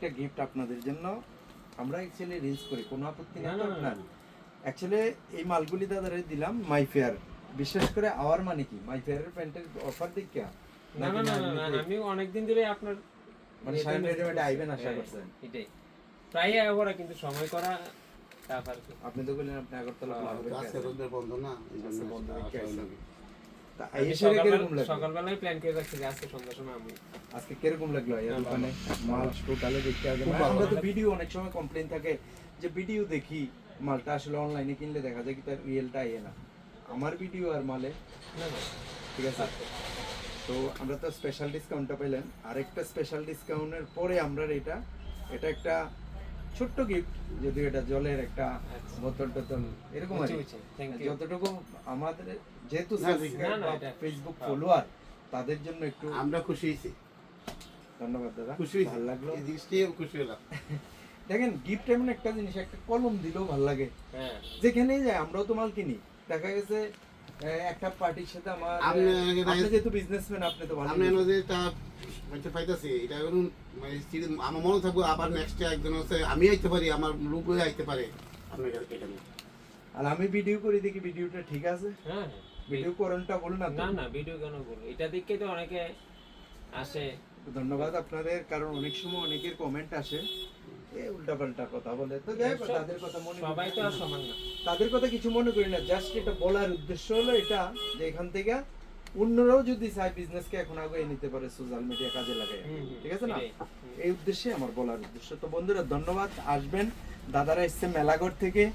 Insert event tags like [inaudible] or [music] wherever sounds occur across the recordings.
একটা গিফট আপনাদের জন্য আমরা অ্যাকচুয়ালি রিলস করি কোনো আপত্তি না, নেই না, না, আপনার অ্যাকচুয়ালি এই মালগুলি দাদারে দিলাম মাই ফেয়ার বিশেষ করে আওয়ার মানে কি? মাই ফেয়ারের প্যান্টের অফার দেখা না না না না, না আমি অনেকদিন ধরে আপনার মানে নিয়ে রেডিমেডে আইবেন আশা হ্যাঁ, করছেন। এটাই। প্রায় ওরা কিন্তু সময় করা আপনি তো বললেন আপনি আগরতলা আজকে বন্ধ না এই জন্য বন্ধ সকালবেলায় প্ল্যান করে রাখছি যে আজকে সন্ধ্যার সময় আমি আজকে কীরকম লাগল? এই দোকানে মাল টোটালে দেখতে আগে খুব ভালো। আমরা তো ভিডিও অনেক সময় কমপ্লেইন থাকে যে ভিডিও দেখি মালটা আসলে অনলাইনে কিনলে দেখা যায় কি তার রিয়েলটা এ না। আমার ভিডিও আর মালে। ঠিক আছে? তো আমরা তো স্পেশাল ডিসকাউন্টটা পেলেন আরেকটা স্পেশাল ডিসকাউন্টের পরে আমরা এটা এটা একটা ছোট্ট গিফট যদিও এটা জলের একটা আচ্ছা। বোতল টোতল এরকম আর you. যতটুকু আমাদের যেহেতু ফেসবুক হ্যাঁ। ফলোয়ার তাদের জন্য একটু আমরা খুশি হয়েছি। ধন্যবাদ দাদা খুশি ভালো লাগল। এই জিনিসটাই খুশি হলাম। [laughs] দেখেন গিফট এমন একটা জিনিস একটা কলম দিলেও ভালো লাগে। হ্যাঁ। যেখানেই যায় আমরাও তো মাল কিনি। দেখা গেছে একটা পার্টির সাথে আমার আপনি আপনি যেহেতু বিজনেসম্যান আপনি তো ভালো আমি এনে যে তা মানে পাইতাছি এটা এখন মানে আমার মনে থাকব আবার নেক্সট একজন হচ্ছে আমি আইতে পারি আমার লোক হয়ে আইতে পারে। আপনি এখানে আর আমি ভিডিও করি দেখি ভিডিওটা ঠিক আছে? হ্যাঁ ভিডিও করণটা বলুন না? না না ভিডিও কেন এটা দেখে তো অনেকে আসে। ধন্যবাদ আপনাদের কারণ অনেক সময় অনেকের কমেন্ট আসে এ উল্টাপাল্টা কথা বলে। তো যাই হোক, তাদের কথা মনে সবাই তো আর সমান না। তাদের কথা কিছু মনে করি না জাস্ট এটা বলার উদ্দেশ্য হলো এটা যে এখান থেকে অন্যরাও যদি চায় বিজনেসকে এখন আগে নিতে পারে সোশ্যাল মিডিয়া কাজে লাগায়। হুম, ঠিক আছে না? এই উদ্দেশ্যে আমার বলার উদ্দেশ্য। তো বন্ধুরা ধন্যবাদ। আসবেন। দাদারা এসছে মেলাঘর থেকে।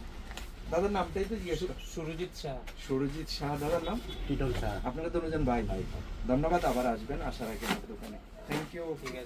দাদার নামটাই তো জিজ্ঞেস সুরজিৎ শাহ। সুরজিৎ শাহ দাদার নাম? টিটন শাহ। আপনারা দুজন ভাই। ভাই ধন্যবাদ আবার আসবেন আশা রাখি আমার দোকানে। থ্যাংক ইউ ঠিক আছে।